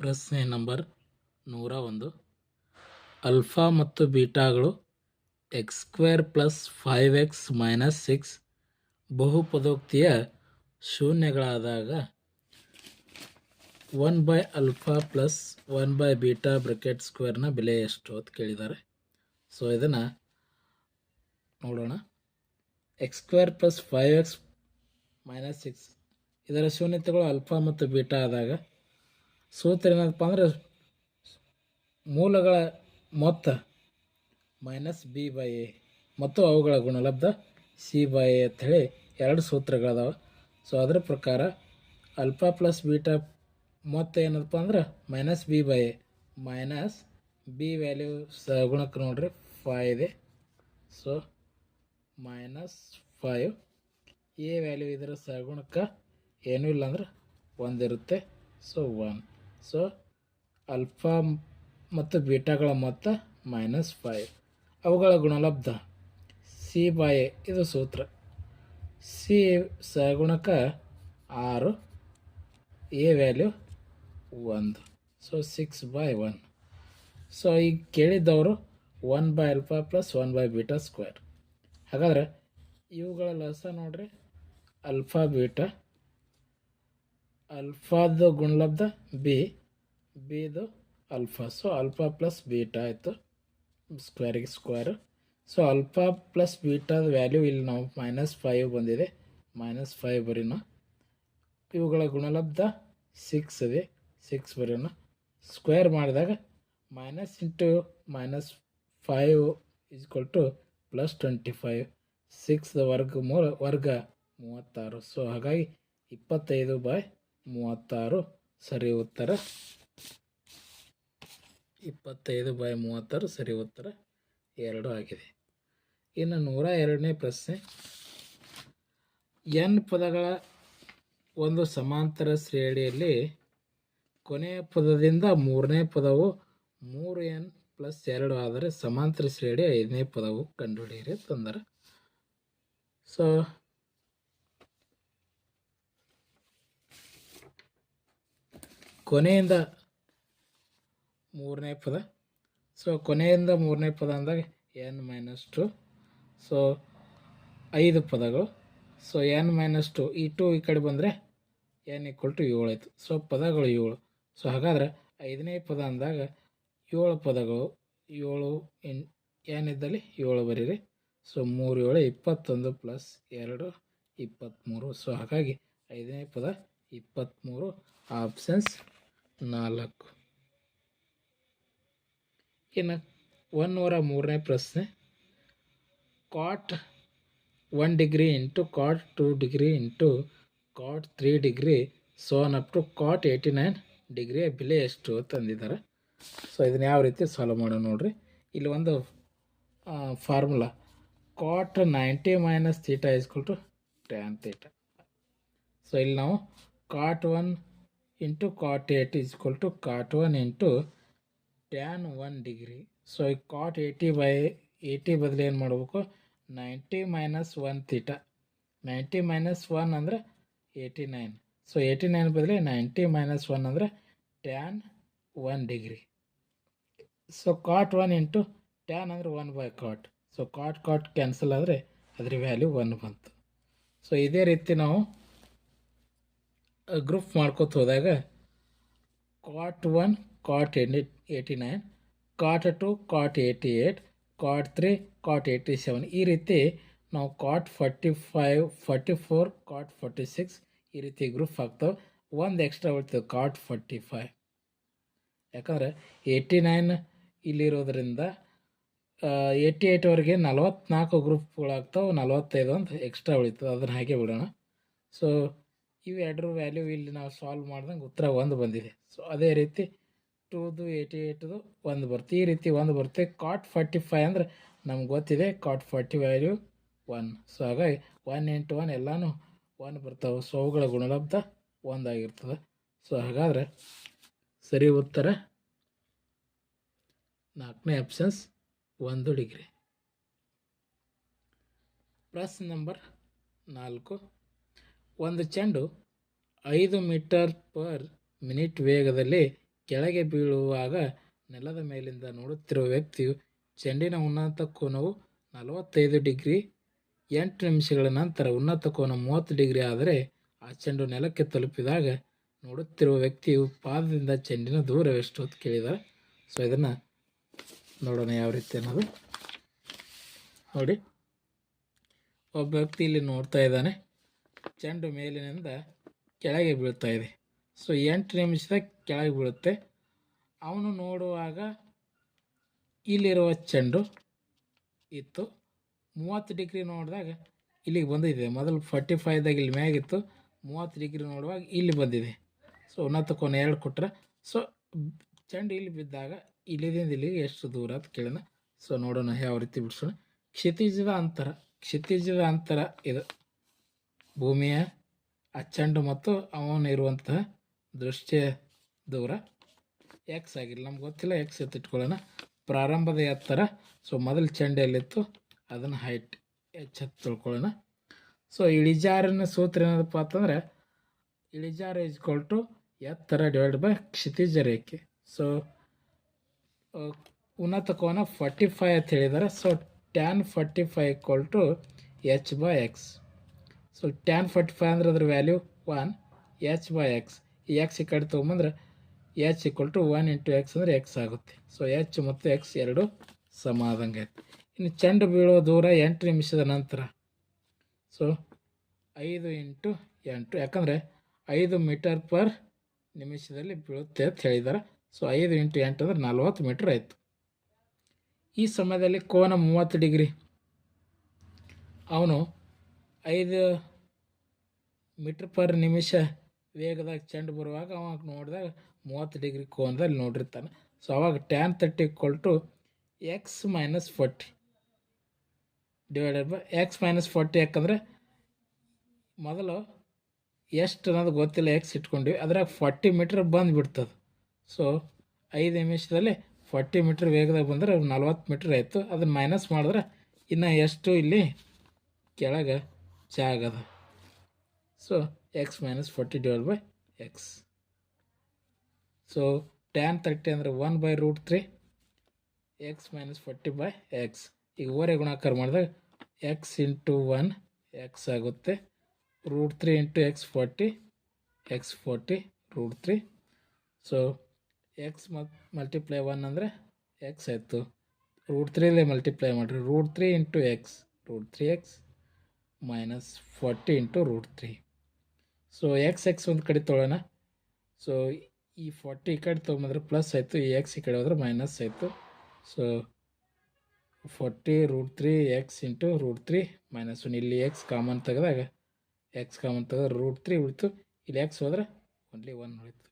ಪ್ರಶ್ನೆ ನಂಬರ್ ನೂರ ಒಂದು. ಅಲ್ಫಾ ಮತ್ತು ಬೀಟಾಗಳು x square plus five x minus six ಬಹುಪದೋಕ್ತಿಯ ಶೂನ್ಯಗಳಾದಾಗ one by alpha plus one by beta bracket ಸ್ಕ್ವೇರ್ನ ಬೆಲೆ ಎಷ್ಟು ಅಂತ ಕೇಳಿದ್ದಾರೆ. ಸೊ, ಇದನ್ನು ನೋಡೋಣ. X square plus five x minus six ಇದರ ಶೂನ್ಯತೆಗಳು ಅಲ್ಫಾ ಮತ್ತು ಬೀಟಾ ಆದಾಗ ಸೂತ್ರ ಏನಪ್ಪ ಅಂದ್ರೆ ಮೂಲಗಳ ಮೊತ್ತ ಮೈನಸ್ ಬಿ ಬೈ ಎ ಮತ್ತು ಅವುಗಳ ಗುಣಲಬ್ಧ ಸಿ ಬೈ ಎ ಅಂಥೇಳಿ ಎರಡು ಸೂತ್ರಗಳದಾವೆ. ಸೊ ಅದರ ಪ್ರಕಾರ ಅಲ್ಫಾ ಪ್ಲಸ್ ಬೀಟಾ ಮೊತ್ತ ಏನಪ್ಪ ಅಂದ್ರೆ minus B by A minus B value ಸಗುಣಕ್ಕೆ ನೋಡ್ರಿ ಫೈ ಇದೆ. So minus five A value ಇದರ ಸಗುಣಕ್ಕೆ ಏನೂ ಇಲ್ಲ ಅಂದ್ರೆ ಒಂದಿರುತ್ತೆ. ಸೊ ಒನ್ ಸೊ ಅಲ್ಫಾ ಮತ್ತು ಬೀಟಾಗಳ ಮೊತ್ತ ಮೈನಸ್ ಫೈವ್ ಅವುಗಳ ಗುಣಲಬ್ಧ ಸಿ ಬೈ ಎ ಇದು ಸೂತ್ರ. ಸಿ ಸಗುಣಕ ಆರು ಎ ವ್ಯಾಲ್ಯೂ ಒಂದು. So six by one so ಈಗ ಕೇಳಿದ್ದವರು one by alpha plus one by beta square ಹಾಗಾದರೆ ಇವುಗಳ ಲಸ ನೋಡ್ರಿ. ಅಲ್ಫಾ ಬೀಟಾ ಅಲ್ಫಾದ ಗುಣಲಬ್ಧ B, ಬಿದು alpha. So alpha plus beta ಆಯಿತು. ಸ್ಕ್ವೇರಿಗೆ ಸ್ಕ್ವೇರ್ ಸೊ ಅಲ್ಫಾ ಪ್ಲಸ್ ಬೀಟಾದ ವ್ಯಾಲ್ಯೂ ಇಲ್ಲಿ ನಾವು ಮೈನಸ್ ಫೈವ್ ಬಂದಿದೆ. ಮೈನಸ್ ಫೈವ್ ಬರೀನ. ಇವುಗಳ ಗುಣಲಬ್ಧ ಸಿಕ್ಸ್ ಇದೆ. ಸಿಕ್ಸ್ ಬರೀನ. ಸ್ಕ್ವೇರ್ ಮಾಡಿದಾಗ minus into minus five equal to plus twenty five six ವರ್ಗ ಮೂಲ ವರ್ಗ ಮೂವತ್ತಾರು. ಸೊ ಹಾಗಾಗಿ ಇಪ್ಪತ್ತೈದು ಬೈ ಮೂವತ್ತಾರು. ಸರಿ ಉತ್ತರ. ಇಪ್ಪತ್ತೈದು ಬೈ ಮೂವತ್ತಾರು, ಸರಿ ಉತ್ತರ. ಎರಡು ಆಗಿದೆ. ಇನ್ನು ನೂರ ಎರಡನೇ ಪ್ರಶ್ನೆ. ಎನ್ ಪದಗಳ ಒಂದು ಸಮಾಂತರ ಶ್ರೇಣಿಯಲ್ಲಿ ಕೊನೆಯ ಪದದಿಂದ ಮೂರನೇ ಪದವು ಮೂರು ಎನ್ ಪ್ಲಸ್ ಎರಡು ಆದರೆ ಸಮಾಂತರ ಶ್ರೇಣಿ ಐದನೇ ಪದವು ಕಂಡುಹಿಡಿಯಿರಿ. ತಂದರೆ. ಸೊ ಕೊನೆಯಿಂದ ಮೂರನೇ ಪದ. ಸೊ ಕೊನೆಯಿಂದ ಮೂರನೇ ಪದ ಅಂದಾಗ ಎನ್ ಮೈನಸ್ ಟು ಸೊ ಐದು ಪದಗಳು. ಸೊ ಎನ್ ಮೈನಸ್ ಟು ಈ ಟು ಈ ಕಡೆ ಬಂದರೆ ಎನ್ ಈಕ್ವಲ್ ಟು ಏಳು ಆಯಿತು. ಸೊ ಪದಗಳು ಏಳು. ಸೊ ಹಾಗಾದ್ರೆ ಐದನೇ ಪದ ಅಂದಾಗ ಏಳು ಪದಗಳು. ಏಳು ಇನ್ ಏನಿದ್ದಲ್ಲಿ ಏಳು ಬರೀರಿ. ಸೊ ಮೂರು ಏಳು ಇಪ್ಪತ್ತೊಂದು ಪ್ಲಸ್ ಎರಡು ಇಪ್ಪತ್ತ್ಮೂರು ಸೊ ಹಾಗಾಗಿ ಐದನೇ ಪದ ಇಪ್ಪತ್ತ್ಮೂರು ಆಪ್ಷನ್ಸ್ ನಾಲ್ಕು. ಇನ್ನು ಒನ್ ನೂರ ಮೂರನೇ ಪ್ರಶ್ನೆ. Cot one degree into cot two degree into cot three degree so on up to cot eighty nine degree ಬೆಲೆ ಎಷ್ಟು ತಂದಿದ್ದಾರೆ ಸೊ ಇದನ್ನ ಯಾವ ರೀತಿ ಸಾಲ್ವ್ ಮಾಡೋಣ ನೋಡ್ರಿ. ಇಲ್ಲಿ ಒಂದು formula cot ninety minus theta is equal to tan theta so ಇಲ್ಲಿ ನಾವು cot one into cot eight is equal to cot one into tan one degree so ಈ ಕಾಟ್ ಏಯ್ಟಿ ಬೈ ಏಯ್ಟಿ ಬದಲು ಏನು ಮಾಡಬೇಕು? Ninety minus one theta ninety minus one ಅಂದರೆ eighty nine so eighty nine ಬದಲು ninety minus one ಅಂದರೆ tan one degree so cot one into tan ಅಂದರೆ one by cot so cot cot cancel ಆದರೆ ಅದ್ರ value one ಬಂತು. So ಇದೇ ರೀತಿ ನಾವು ಗ್ರೂಪ್ ಮಾಡ್ಕೋತ ಹೋದಾಗ cot one cot eighty eighty nine cot two cot eighty eight cot three cot eighty seven ಈ ರೀತಿ ನಾವು cot forty five forty four cot forty six ಈ ರೀತಿ ಗ್ರೂಪ್ ಆಗ್ತಾವೆ ಒಂದು ಎಕ್ಸ್ಟ್ರಾ ಉಳಿತದೆ ಕಾಟ್ ಫಾರ್ಟಿ ಫೈವ್ ಯಾಕಂದರೆ ಏಯ್ಟಿ ನೈನ್ ಇಲ್ಲಿರೋದ್ರಿಂದ ಏಯ್ಟಿ ಏಯ್ಟ್ವರೆಗೆ ನಲವತ್ತ್ನಾಲ್ಕು ಗ್ರೂಪ್ಗಳಾಗ್ತಾವೆ ನಲ್ವತ್ತೈದು ಅಂತ ಎಕ್ಸ್ಟ್ರಾ ಉಳಿತದೆ ಅದನ್ನು ಹಾಗೆ ಬಿಡೋಣ. ಸೊ ಇವು ಎರಡರ ವ್ಯಾಲ್ಯೂ ಇಲ್ಲಿ ನಾವು ಸಾಲ್ವ್ ಮಾಡ್ದಂಗೆ ಉತ್ತರ ಒಂದು ಬಂದಿದೆ. ಸೊ ಅದೇ ರೀತಿ ಟೂದು ಏಯ್ಟಿ ಏಯ್ಟ್ದು ಒಂದು ಬರುತ್ತೆ. ಈ ರೀತಿ ಒಂದು ಬರುತ್ತೆ. ಕಾಟ್ ಫಾರ್ಟಿ ಫೈವ್ ಅಂದರೆ ನಮ್ಗೆ ಗೊತ್ತಿದೆ cot forty value one so ಹಾಗಾಗಿ ಒನ್ ಇಂಟು ಒನ್ ಎಲ್ಲಾನು ಒನ್ ಬರ್ತಾವೆ. ಸೊ ಅವುಗಳ ಗುಣಲಬ್ಧ ಒಂದಾಗಿರ್ತದೆ ಸೊ ಹಾಗಾದರೆ ಸರಿ ಉತ್ತರ. ನಾಲ್ಕನೇ ಆಪ್ಷನ್ಸ್ ಒಂದು ಡಿಗ್ರಿ ಪ್ರಶ್ನೆ ನಂಬರ್ ನಾಲ್ಕು. ಒಂದು ಚೆಂಡು ಐದು ಮೀಟರ್ ಪರ್ ಮಿನಿಟ್ ವೇಗದಲ್ಲಿ ಕೆಳಗೆ ಬೀಳುವಾಗ ನೆಲದ ಮೇಲಿಂದ ನೋಡುತ್ತಿರುವ ವ್ಯಕ್ತಿಯು ಚೆಂಡಿನ ಉನ್ನತ ಕೋನವು ನಲವತ್ತೈದು ಡಿಗ್ರಿ ಎಂಟು ನಿಮಿಷಗಳ ನಂತರ ಉನ್ನತ ಕೋನ ಮೂವತ್ತು ಡಿಗ್ರಿ ಆದರೆ ಆ ಚೆಂಡು ನೆಲಕ್ಕೆ ತಲುಪಿದಾಗ ನೋಡುತ್ತಿರುವ ವ್ಯಕ್ತಿಯು ಪಾದದಿಂದ ಚೆಂಡಿನ ದೂರವೆಷ್ಟು ಅಂತ ಕೇಳಿದ್ದಾರೆ ಸೊ ಇದನ್ನು ನೋಡೋಣ ಯಾವ ರೀತಿ ಅನ್ನೋದು. ನೋಡಿ, ಒಬ್ಬ ವ್ಯಕ್ತಿ ಇಲ್ಲಿ ನೋಡ್ತಾ ಇದ್ದಾನೆ. ಚೆಂಡು ಮೇಲಿನಿಂದ ಕೆಳಗೆ ಬೀಳ್ತಾ ಇದೆ. ಸೊ ಎಂಟು ನಿಮಿಷದ ಕೆಳಗೆ ಬೀಳುತ್ತೆ. ಅವನು ನೋಡುವಾಗ ಇಲ್ಲಿರುವ ಚೆಂಡು ಇತ್ತು. ಮೂವತ್ತು ಡಿಗ್ರಿ ನೋಡಿದಾಗ ಇಲ್ಲಿಗೆ ಬಂದಿದೆ. ಮೊದಲು ಫಾರ್ಟಿ ಫೈವ್ದಾಗ ಇಲ್ಲಿ ಮ್ಯಾಗಿತ್ತು. ಮೂವತ್ತು ಡಿಗ್ರಿ ನೋಡುವಾಗ ಇಲ್ಲಿ ಬಂದಿದೆ. ಸೊ ಉನ್ನತ ಎರಡು ಕೊಟ್ಟರೆ ಸೊ ಚೆಂಡು ಇಲ್ಲಿ ಬಿದ್ದಾಗ ಇಲ್ಲಿದಿಂದ ಇಲ್ಲಿಗೆ ಎಷ್ಟು ದೂರ ಅಂತ ಕೇಳೋಣ. ಸೊ ನೋಡೋಣ ಯಾವ ರೀತಿ ಬಿಡಿಸೋಣ. ಕ್ಷಿತಿಜದ ಅಂತರ. ಕ್ಷಿತಿಜದ ಅಂತರ ಇದು. ಭೂಮಿಯ ಅಚ್ಚಂಡು ಮತ್ತು ಅವನು ಇರುವಂತಹ ದೃಷ್ಟಿಯ ದೂರ ಎಕ್ಸ್ ಆಗಿಲ್ಲ. ನಮ್ಗೆ ಗೊತ್ತಿಲ್ಲ ಎಕ್ಸ್ ಎತ್ತಿಟ್ಕೊಳ್ಳೋಣ ಪ್ರಾರಂಭದ ಎತ್ತರ. ಸೊ ಮೊದಲು ಚೆಂಡು ಎಲ್ಲಿತ್ತು ಅದನ್ನು ಹೈಟ್ ಎಚ್ ಹತ್ತು ತಿಳ್ಕೊಳ್ಳೋಣ. ಸೊ ಇಳಿಜಾರಿನ ಸೂತ್ರ ಏನಪ್ಪ ಅಂತಂದ್ರೆ, ಇಳಿಜಾರು ಇಸ್ಕೊಲ್ ಟು ಎತ್ತರ ಡಿವೈಡ್ ಬೈ ಕ್ಷಿತಿಜ ರೇಖೆ. ಸೊ ಉನ್ನತ ಕೋನ ಫಾರ್ಟಿ ಫೈ ಅಂತ ಹೇಳಿದ್ದಾರೆ so tan forty five equal to h by x so tan forty five ಅಂದ್ರೆ ಅದ್ರ value one h by x ಈ ಎಕ್ಸ್ ಈ ಕಡೆ ತೊಗೊಂಬಂದ್ರೆ h equal to one into x ಅಂದರೆ ಎಕ್ಸ್ ಆಗುತ್ತೆ. ಸೊ ಎಚ್ ಮತ್ತು ಎಕ್ಸ್ ಎರಡು ಸಮ ಆದಂಗೆ ಇನ್ನು ಚೆಂಡು ಬೀಳೋ ದೂರ ಎಂಟು ನಿಮಿಷದ ನಂತರ. ಸೊ ಐದು ಇಂಟು ಎಂಟು. ಯಾಕಂದರೆ ಐದು ಮೀಟರ್ ಪರ್ ನಿಮಿಷದಲ್ಲಿ ಬೀಳುತ್ತೆ ಅಂತ ಹೇಳಿದ್ದಾರೆ ಸೊ ಐದು ಇಂಟು ಎಂಟು ಅಂದರೆ ನಲ್ವತ್ತು ಮೀಟ್ರ್ ಆಯಿತು. ಈ ಸಮಯದಲ್ಲಿ ಕೋನ ಮೂವತ್ತು ಡಿಗ್ರಿ. ಅವನು ಐದು ಮೀಟ್ರ್ ಪರ್ ನಿಮಿಷ ವೇಗದಾಗ ಚೆಂಡು ಬರುವಾಗ ಅವಾಗ ನೋಡಿದಾಗ ಮೂವತ್ತು ಡಿಗ್ರಿ ಕೋನದಲ್ಲಿ ನೋಡಿರ್ತಾನೆ. ಸೊ ಅವಾಗ tan thirty equal to x minus forty divided by x minus forty ಯಾಕಂದರೆ ಮೊದಲು ಎಷ್ಟು ಅನ್ನೋದು ಗೊತ್ತಿಲ್ಲ ಎಕ್ಸ್ ಇಟ್ಕೊಂಡ್ವಿ. ಅದ್ರಾಗ ಫಾರ್ಟಿ ಮೀಟ್ರ್ ಬಂದುಬಿಡ್ತದೆ. ಸೊ ಐದು ನಿಮಿಷದಲ್ಲಿ ಫಾರ್ಟಿ ಮೀಟ್ರ್ ವೇಗದಾಗ ಬಂದರೆ ನಲ್ವತ್ತು ಮೀಟ್ರ್ ಆಯಿತು. ಅದನ್ನು ಮೈನಸ್ ಮಾಡಿದ್ರೆ ಇನ್ನು ಎಷ್ಟು ಇಲ್ಲಿ ಕೆಳಗೆ ಜಾಗದ so x minus forty divide by x so tan thirty ಅಂದರೆ one by root three x minus forty by x ಈಗ ಓರೆ ಗುಣಾಕಾರ ಮಾಡಿದಾಗ ಎಕ್ಸ್ ಇಂಟು ಒನ್ ಎಕ್ಸ್ ಆಗುತ್ತೆ. Root three into x forty x forty root three so x multiply one ಅಂದರೆ x ಆಯಿತು. Root ತ್ರೀಲೇ multiply ಮಾಡಿರಿ. Root three into x root three x minus forty into root three so x x ಒಂದು ಕಡೆ ತೊಗೊಳ್ಳೋಣ so ಈ forty ಈ ಕಡೆ ತೊಗೊಂಬಂದ್ರೆ ಪ್ಲಸ್ ಆಯಿತು, ಈ ಎಕ್ಸ್ ಈ ಕಡೆ ಹೋದ್ರೆ ಮೈನಸ್ ಆಯಿತು. So forty root three x into root three minus one ಇಲ್ಲಿ ಎಕ್ಸ್ ಕಾಮನ್ ತೆಗೆದಾಗ ಎಕ್ಸ್ ಕಾಮನ್ ತೆಗೆದ್ರೆ ರೂಟ್ ತ್ರೀ ಉಳಿತು. ಇಲ್ಲಿ ಎಕ್ಸ್ ಹೋದ್ರೆ ಓನ್ಲಿ ಒನ್ ಉಳಿತು.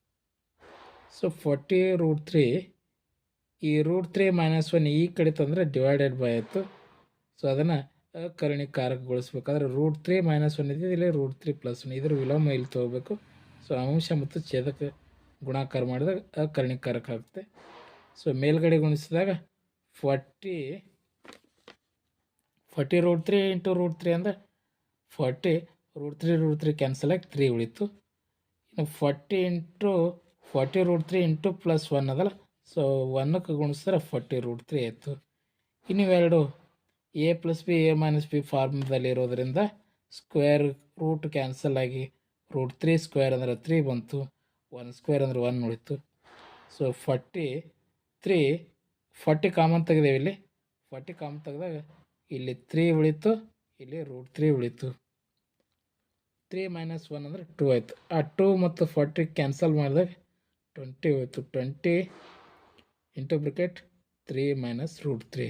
ಸೊ ಫಾರ್ಟಿ ರೂಟ್ ತ್ರೀ ಈ ರೂಟ್ ತ್ರೀ ಮೈನಸ್ ಒನ್ ಈ ಕಡೆ ತಂದರೆ ಡಿವೈಡೆಡ್ ಬೈ ಆಯಿತು. ಸೊ ಅದನ್ನು ಅಕರ್ಣಿಕಾರಕಗೊಳಿಸ್ಬೇಕಾದ್ರೆ ರೂಟ್ ತ್ರೀ ಮೈನಸ್ ಒನ್ ಇದೆ. ಇಲ್ಲಿ ರೂಟ್ ತ್ರೀ ಪ್ಲಸ್ ಒನ್ ಇದ್ರ ವಿಲೋಮ ಇಲ್ಲಿ ತೊಗೋಬೇಕು. ಸೊ ಅಂಶ ಮತ್ತು ಛೇದಕ ಗುಣಾಕಾರ ಮಾಡಿದಾಗ ಅಕರ್ಣಿಕಾರಕ ಆಗುತ್ತೆ ಸೊ ಮೇಲ್ಗಡೆ ಗುಣಿಸಿದಾಗ forty forty root three into root three ಅಂದರೆ forty root three root three cancel ಆಗಿ ತ್ರೀ ಉಳಿತು. ಇನ್ನು forty into forty root three into plus one ಅದಲ್ಲ. ಸೊ ಒನ್ನಕ್ಕೆ ಗುಣಿಸಿದ್ರೆ ಫಾರ್ಟಿ ರೂಟ್ ತ್ರೀ ಆಯಿತು. ಇನ್ನು ಇವೆರಡು a plus b a minus b ಫಾರ್ಮ್ದಲ್ಲಿ ಇರೋದ್ರಿಂದ ಸ್ಕ್ವೇರ್ ರೂಟ್ ಕ್ಯಾನ್ಸಲ್ ಆಗಿ ರೂಟ್ ತ್ರೀ ಸ್ಕ್ವೇರ್ ಅಂದರೆ ತ್ರೀ ಬಂತು ಒನ್ ಸ್ಕ್ವೇರ್ ಅಂದರೆ ಒನ್ ಉಳಿತು. So forty three forty common ತೆಗೆದೇವೆ ಇಲ್ಲಿ. ಫಾರ್ಟಿ ಕಾಮನ್ ತೆಗೆದಾಗ ಇಲ್ಲಿ ತ್ರೀ ಉಳಿತು, ಇಲ್ಲಿ ರೂಟ್ ತ್ರೀ ಉಳಿತು. ತ್ರೀ ಮೈನಸ್ ಒನ್ ಅಂದರೆ ಟೂ ಆಯಿತು. ಆ ಟೂ ಮತ್ತು ಫಾರ್ಟಿ ಕ್ಯಾನ್ಸಲ್ ಮಾಡಿದಾಗ ಟ್ವೆಂಟಿ ಹೋಯಿತು. Twenty into bracket three minus root three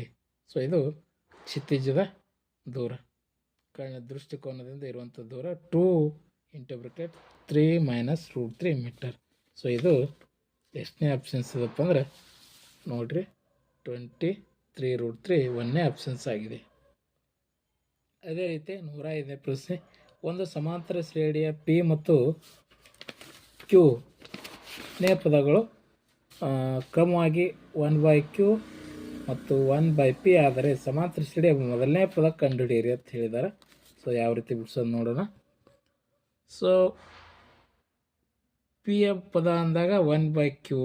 so ಇದು ಕ್ಷಿತಿಜದ ದೂರ. ಕಣ್ಣ ದೃಷ್ಟಿಕೋನದಿಂದ ಇರುವಂಥ ದೂರ two into bracket three minus root three metre so ಇದು ಎಷ್ಟನೇ ಆಪ್ಷನ್ಸ್ ಇದಪ್ಪ ಅಂದರೆ ನೋಡಿರಿ ಟ್ವೆಂಟಿ ತ್ರೀ ರೂಟ್ ತ್ರೀ ಒಂದನೇ ಆಪ್ಷನ್ಸ್ ಆಗಿದೆ. ಅದೇ ರೀತಿ ನೂರ ಐದನೇ ಪ್ರಶ್ನೆ, ಒಂದು ಸಮಾಂತರ ಶ್ರೇಣಿಯ ಪಿ ಮತ್ತು ಕ್ಯೂ ನೇ ಪದಗಳು ಕ್ರಮವಾಗಿ ಒನ್ ಬೈ ಕ್ಯೂ ಮತ್ತು ಒನ್ ಬೈ ಪಿ ಆದರೆ ಸಮಾಂತರ ಶ್ರೇಣಿಯ ಮೊದಲನೇ ಪದ ಕಂಡುಹಿಡಿಯಿರಿ ಅಂತ ಹೇಳಿದ್ದಾರೆ. ಸೊ ಯಾವ ರೀತಿ ಬಿಡಿಸೋದು ನೋಡೋಣ. ಸೊ ಪಿ ಎಫ್ ಪದ ಅಂದಾಗ ಒನ್ ಬೈ ಕ್ಯೂ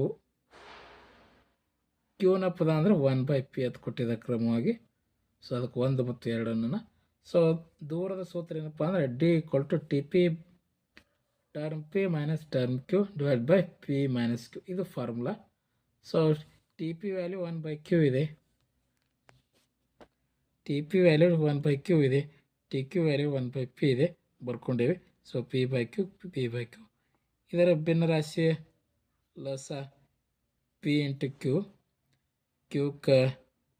ಕ್ಯೂನ ಪದ ಅಂದರೆ ಒನ್ ಬೈ ಪಿ ಅಂತ ಕೊಟ್ಟಿದ್ದ ಕ್ರಮವಾಗಿ. ಸೊ ಅದಕ್ಕೆ ಒಂದು ಮತ್ತು ಎರಡನ್ನು ಸೊ ದೂರದ ಸೂತ್ರ ಏನಪ್ಪ ಅಂದರೆ d equal to t p term p minus term q divide by p minus q ಇದು formula so t p value one by q ಇದೆ. T p value one by q ಇದೆ. T q value one by p ಇದೆ. ಬರ್ಕೊಂಡಿವಿ. So p by q p by q ಇದರ ಭಿನ್ನರಾಶಿ ಲಸ P into Q ಕ್ಯೂಕ್ಕೆ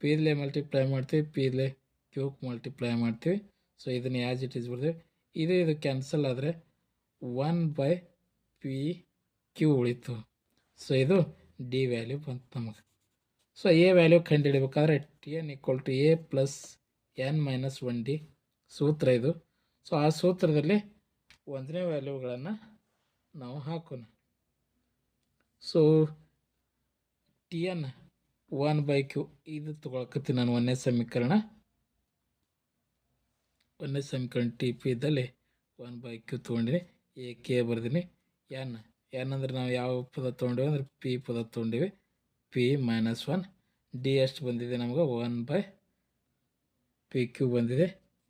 ಪಿದ್ಲೆ multiply ಮಾಡ್ತೀವಿ. ಪಿದ್ಲೆ ಕ್ಯೂಕ್ ಮಲ್ಟಿಪ್ಲೈ ಮಾಡ್ತೀವಿ. ಸೊ ಇದನ್ನು ಆ್ಯಸ್ ಇಟ್ ಈಸ್ ಬಿಡ್ತೀವಿ ಇದು ಇದು ಕ್ಯಾನ್ಸಲ್ ಆದರೆ ಒನ್ ಬೈ ಪಿ ಕ್ಯೂ ಉಳಿತು. ಸೊ ಇದು ಡಿ ವ್ಯಾಲ್ಯೂ ಬಂತು ನಮಗೆ. So A value ಕಂಡುಹಿಡಬೇಕಾದ್ರೆ T N equal to A plus N minus one D ಸೂತ್ರ ಇದು. ಸೊ ಆ ಸೂತ್ರದಲ್ಲಿ ಒಂದನೇ ವ್ಯಾಲ್ಯೂಗಳನ್ನು ನಾವು ಹಾಕೋಣ. So T N one by Q ಇದು ತೊಗೊಳಕತ್ತೀನಿ ನಾನು ಒಂದನೇ ಸಮೀಕರಣ. ಒಂದನೇ ಸಮೀಕರಣ ಟಿ ಪಿ ಇದ್ದಲ್ಲಿ ಒನ್ ಬೈ ಕ್ಯೂ ತೊಗೊಂಡಿನಿ. ಎ ಕೆ ಬರ್ದೀನಿ. ಎನ್ ಎನ್ ಅಂದರೆ ನಾವು ಯಾವ ಪದ ತೊಗೊಂಡಿವಿ ಅಂದ್ರೆ ಪಿ ಪದ ತೊಗೊಂಡಿವಿ. ಪಿ ಮೈನಸ್ ಒನ್ ಡಿ ಎಷ್ಟು ಬಂದಿದೆ ನಮಗೆ ಒನ್ ಬೈ ಪಿ ಕ್ಯೂ ಬಂದಿದೆ.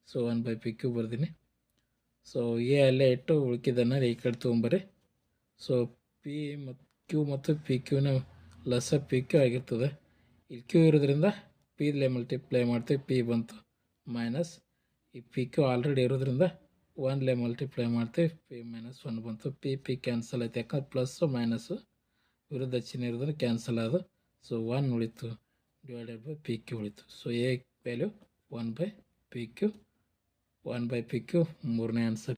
So one by p q ಬರ್ದೀನಿ. So A ಅಲ್ಲೇ ಇಟ್ಟು ಉಳ್ಕಿದ್ದನ್ನು ಈ ಕಡೆ ತೊಗೊಂಬರ್ರಿ. ಸೊ ಪಿ ಮತ್ತು ಕ್ಯೂ ಮತ್ತು ಪಿ ಕ್ಯೂನ ಲಸ ಪಿ ಕ್ಯೂ ಆಗಿರ್ತದೆ. ಇಲ್ಲಿ ಕ್ಯೂ ಇರೋದ್ರಿಂದ ಪಿಲೇ ಮಲ್ಟಿಪ್ಲೈ ಮಾಡ್ತೀವಿ ಪಿ ಬಂತು ಮೈನಸ್ ಈ ಪಿ ಕ್ಯೂ ಆಲ್ರೆಡಿ ಇರೋದ್ರಿಂದ ಒನ್ಲೇ ಮಲ್ಟಿಪ್ಲೈ ಮಾಡ್ತೀವಿ ಪಿ ಮೈನಸ್ ಒನ್ ಬಂತು. ಪಿ ಪಿ ಕ್ಯಾನ್ಸಲ್ ಐತೆ ಯಾಕಂದ್ರೆ ಪ್ಲಸ್ಸು ಮೈನಸ್ಸು ವಿರುದ್ಧ ಚಿಹ್ನೆ ಇರೋದ್ರಿಂದ ಕ್ಯಾನ್ಸಲ್ ಆದು. ಸೊ ಒನ್ ಉಳಿತು ಡಿವೈಡೆಡ್ ಬೈ ಪಿ ಕ್ಯೂ ಉಳಿತು so a value one by p q one by p q ಮೂರನೇ ಆನ್ಸರ್